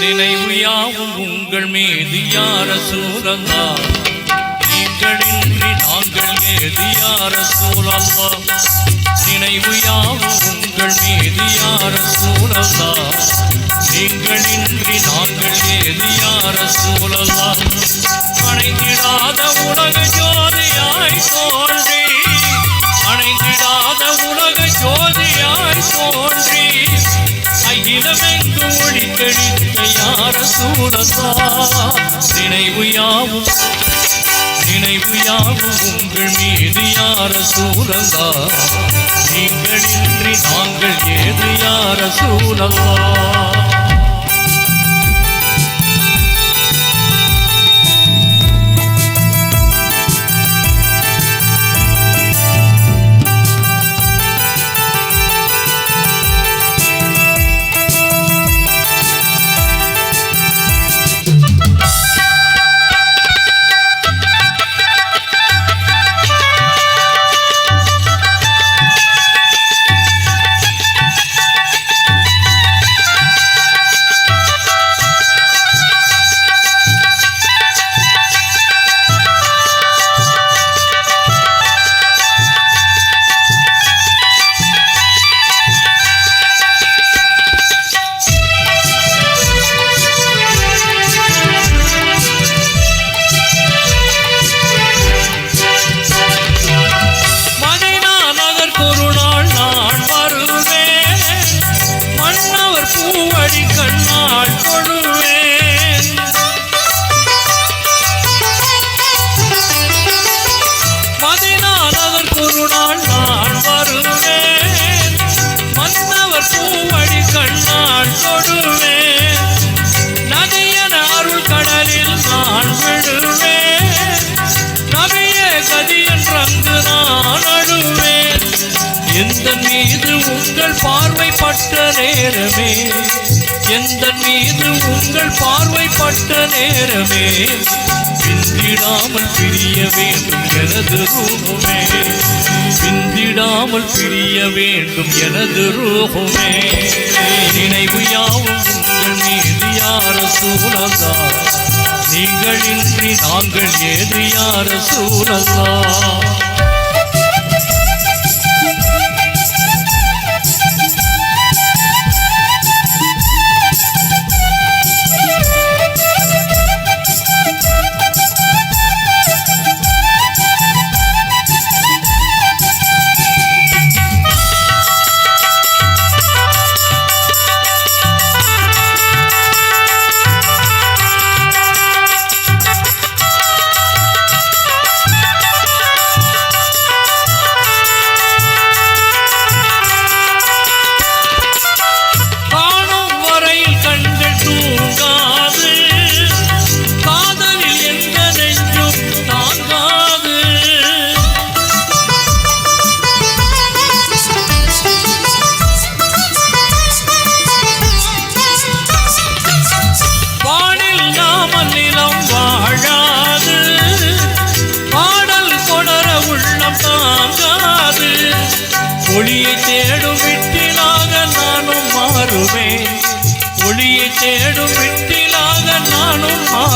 நினைவு யாவும் உங்கள் மீது யார சூழல்லா நீங்களின்றி நாங்கள் ஏது யார சூழல்லா நினைவு யாவும் உங்கள் மீது யார சூழல்லா நீங்களின்றி நாங்கள் ஏது யார சூழல்லா அணைந்திடாத உலக ஜோதியாய் தோன்றி. அணைந்திடாத உலக ஜோதியாய் தோன்றி. அகிலமெங்கு ஒளி கழித்த யார சூழலா நினைவு யாவும் நினைவு யாவும் உங்கள் மீது யார சூழலா நீங்களின்றி நாங்கள் ஏது யார சூழலா மதினா நகர்க்கொரு நாள் நான் வருவேன். மன்னவர் பூவடி கண்ணால் தொடுவேன். நதியன அருள் கடலில் நான் விடுவேன். நபிய கதியன் ரங்கு நான் அழுவேன். எந்த மீது உங்கள் பார்வைப்பட்ட நேரமே? எந்த மீது உங்கள் பார்வைப்பட்ட நேரமே? பிந்திடாமல் பிரிய வேண்டும் எனது ரூபமே. பிந்திடாமல் பிரிய வேண்டும் எனது ரூபமே. நினைவு யாவும் மீது யார சூழலா நீங்களின்றி நாங்கள் ஏது யார சூழலா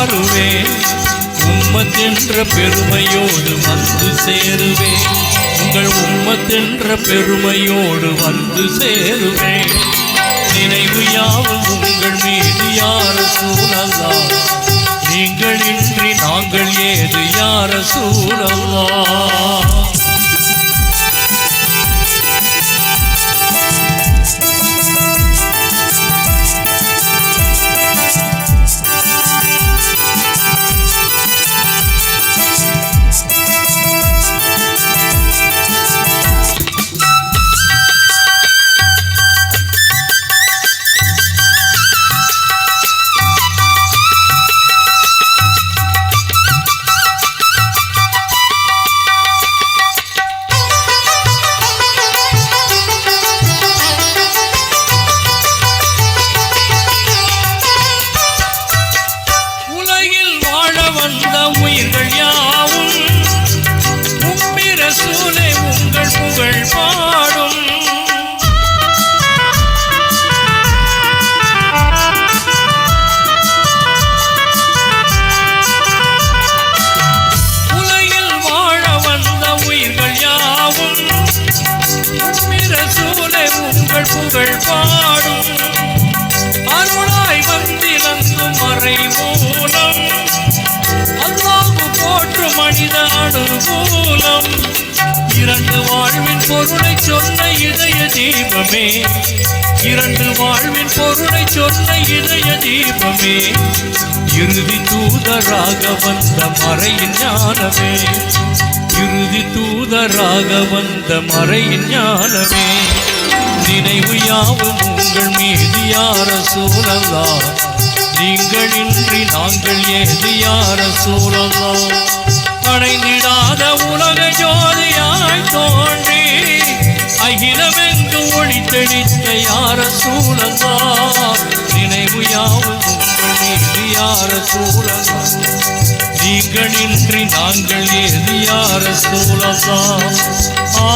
மாறுவேன் உம்மத்தென்ற பெருமையோடு வந்து சேருவேன் உங்கள் உம்மத்தென்ற பெருமையோடு வந்து சேருவேன் நினைவு யாவும் உங்கள் மீது யார சூழல்லா? நீங்கள் இன்றி நாங்கள் ஏது யார சூழல்லா? தீபமே. இரண்டு வாழ்வின் பொருளை சொன்ன இதய தீபமே. இறுதி தூதராக வந்த மறையின் ஞானமே. இறுதி தூதராக வந்த மறையின் ஞானமே. நினைவு யாவும் உங்கள் மீது யார சூழலா? நீங்கள் இன்றி நாங்கள் ஏது யார சூழலா? அடைந்திடாத உலக ஜோதியாய் தோன்றி. அகிலமெங்கும் ஒளி தெளித்த யார சூழலா நினைவு யாவும் உங்கள் யார சூழலா நீங்களின்றி நாங்கள் ஏது யார சூழலா ஆ